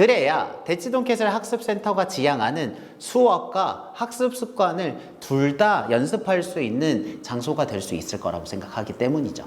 그래야 대치동 캐슬 학습센터가 지향하는 수업과 학습 습관을 둘 다 연습할 수 있는 장소가 될 수 있을 거라고 생각하기 때문이죠.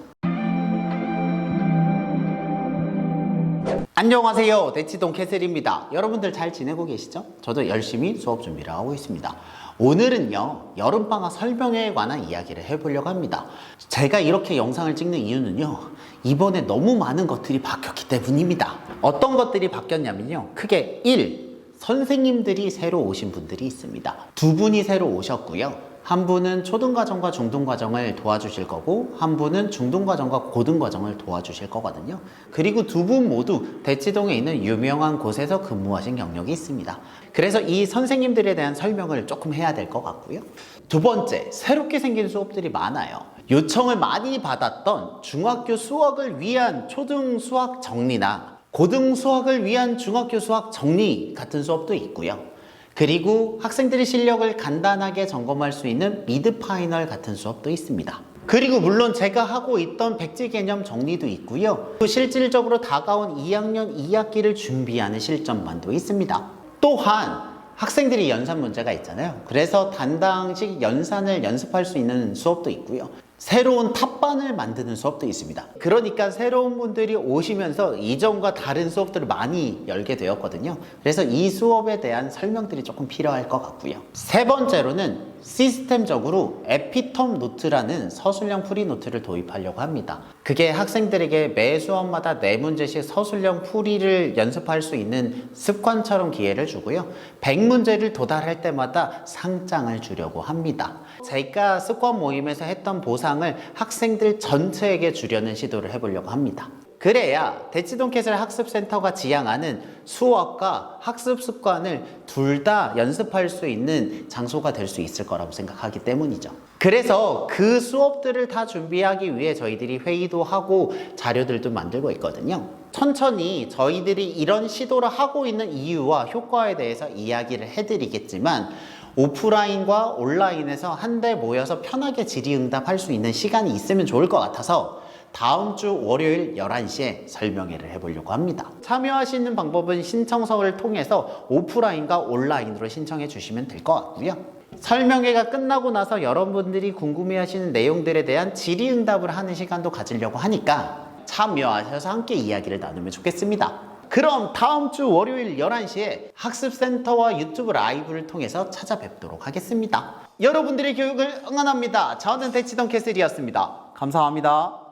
안녕하세요. 대치동 캐슬입니다. 여러분들 잘 지내고 계시죠? 저도 열심히 수업 준비를 하고 있습니다. 오늘은요, 여름방학 설명회에 관한 이야기를 해보려고 합니다. 제가 이렇게 영상을 찍는 이유는요, 이번에 너무 많은 것들이 바뀌었기 때문입니다. 어떤 것들이 바뀌었냐면요, 크게 1. 선생님들이 새로 오신 분들이 있습니다. 두 분이 새로 오셨고요. 한 분은 초등과정과 중등과정을 도와주실 거고 한 분은 중등과정과 고등과정을 도와주실 거거든요. 그리고 두 분 모두 대치동에 있는 유명한 곳에서 근무하신 경력이 있습니다. 그래서 이 선생님들에 대한 설명을 조금 해야 될 것 같고요. 두 번째, 새롭게 생긴 수업들이 많아요. 요청을 많이 받았던 중학교 수학을 위한 초등 수학 정리나 고등 수학을 위한 중학교 수학 정리 같은 수업도 있고요. 그리고 학생들의 실력을 간단하게 점검할 수 있는 미드 파이널 같은 수업도 있습니다. 그리고 물론 제가 하고 있던 백지 개념 정리도 있고요. 또 실질적으로 다가온 2학년 2학기를 준비하는 실전반도 있습니다. 또한 학생들이 연산 문제가 있잖아요. 그래서 단당식 연산을 연습할 수 있는 수업도 있고요. 새로운 탑 반을 만드는 수업도 있습니다. 그러니까 새로운 분들이 오시면서 이전과 다른 수업들을 많이 열게 되었거든요. 그래서 이 수업에 대한 설명들이 조금 필요할 것 같고요. 세 번째로는 시스템적으로 에피텀 노트라는 서술형 풀이 노트를 도입하려고 합니다. 그게 학생들에게 매 수업마다 네 문제씩 서술형 풀이를 연습할 수 있는 습관처럼 기회를 주고요. 100문제를 도달할 때마다 상장을 주려고 합니다. 제가 습관 모임에서 했던 보상을 학생들 전체에게 주려는 시도를 해보려고 합니다. 그래야 대치동 캐슬 학습센터가 지향하는 수업과 학습 습관을 둘 다 연습할 수 있는 장소가 될 수 있을 거라고 생각하기 때문이죠. 그래서 그 수업들을 다 준비하기 위해 저희들이 회의도 하고 자료들도 만들고 있거든요. 천천히 저희들이 이런 시도를 하고 있는 이유와 효과에 대해서 이야기를 해드리겠지만 오프라인과 온라인에서 한데 모여서 편하게 질의응답할 수 있는 시간이 있으면 좋을 것 같아서 다음 주 월요일 11시에 설명회를 해보려고 합니다. 참여하시는 방법은 신청서를 통해서 오프라인과 온라인으로 신청해 주시면 될 것 같고요. 설명회가 끝나고 나서 여러분들이 궁금해하시는 내용들에 대한 질의응답을 하는 시간도 가지려고 하니까 참여하셔서 함께 이야기를 나누면 좋겠습니다. 그럼 다음 주 월요일 11시에 학습센터와 유튜브 라이브를 통해서 찾아뵙도록 하겠습니다. 여러분들의 교육을 응원합니다. 저는 대치동 캐슬이었습니다. 감사합니다.